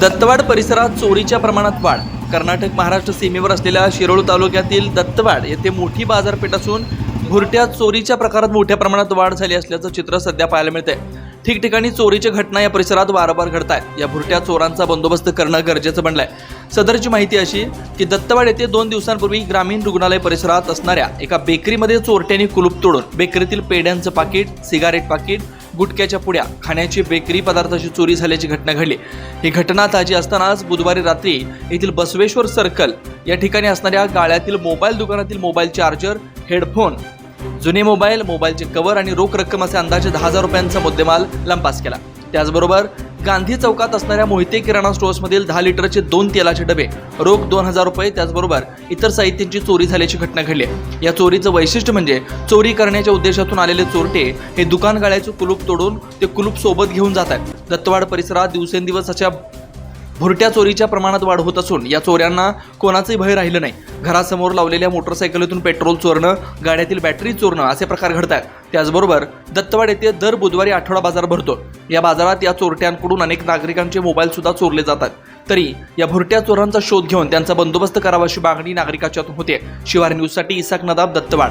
दत्तवाड परिसरात चोरीच्या प्रमाणात वाढ. कर्नाटक महाराष्ट्र सीमेवर असलेल्या शिरोळ तालुक्यातील दत्तवाड येथे मोठी बाजारपेठ असून भुरट्या चोरीच्या प्रकारात मोठ्या प्रमाणात वाढ झाली असल्याचं चित्र सध्या पाहायला मिळते ठिकठिकाणी चोरीच्या घटना या परिसरात वारंवार घडत आहेत या भुरट्या चोरांचा बंदोबस्त करणं गरजेचं बनलंय. सदरची माहिती अशी की दत्तवाड येथे दोन दिवसांपूर्वी ग्रामीण रुग्णालय परिसरात असणाऱ्या एका बेकरीमध्ये चोरट्यांनी कुलूप तोडून बेकरीतील पेड्यांचं पाकिट सिगारेट पाकिट गुटख्याच्या पुड्या खाण्याची बेकरी पदार्थाची चोरी झाल्याची घटना घडली. ही घटना ताजी असतानाच बुधवारी रात्री येथील बसवेश्वर सर्कल या ठिकाणी असणाऱ्या गाळ्यातील मोबाईल दुकानातील मोबाईल चार्जर हेडफोन जुने मोबाईल मोबाईलचे कव्हर आणि रोख रक्कम असे अंदाजे दहा हजार रुपयांचा मुद्देमाल लंपास केला. त्याचबरोबर गांधी चौकात असणाऱ्या मोहिते किराणा स्टोअर्समधील दहा लिटरचे दोन तेलाचे डबे रोख दोन हजार रुपये त्याचबरोबर इतर साहित्यांची चोरी झाल्याची घटना घडली आहे. या चोरीचं वैशिष्ट्य म्हणजे चोरी करण्याच्या उद्देशातून आलेले चोरटे हे दुकान गाळ्याचं कुलूप तोडून ते कुलूप सोबत घेऊन जात आहेत दत्तवाड परिसरात दिवसेंदिवस अशा भुरट्या चोरीच्या प्रमाणात वाढ होत असून या चोऱ्यांना कोणाचंही भय राहिलं नाही. घरासमोर लावलेल्या मोटरसायकलीतून पेट्रोल चोरणं गाड्यातील बॅटरी चोरणं असे प्रकार घडत आहेत त्याचबरोबर दत्तवाड येथे दर बुधवारी आठवडा बाजार भरतो. या बाजारात या चोरट्यांकडून अनेक नागरिकांचे मोबाईल सुद्धा चोरले जातात. तरी या भुरट्या चोरांचा शोध घेऊन त्यांचा बंदोबस्त करावा अशी मागणी नागरिकाच्यातून होते. शिवार न्यूजसाठी इसाक नदाब दत्तवाड.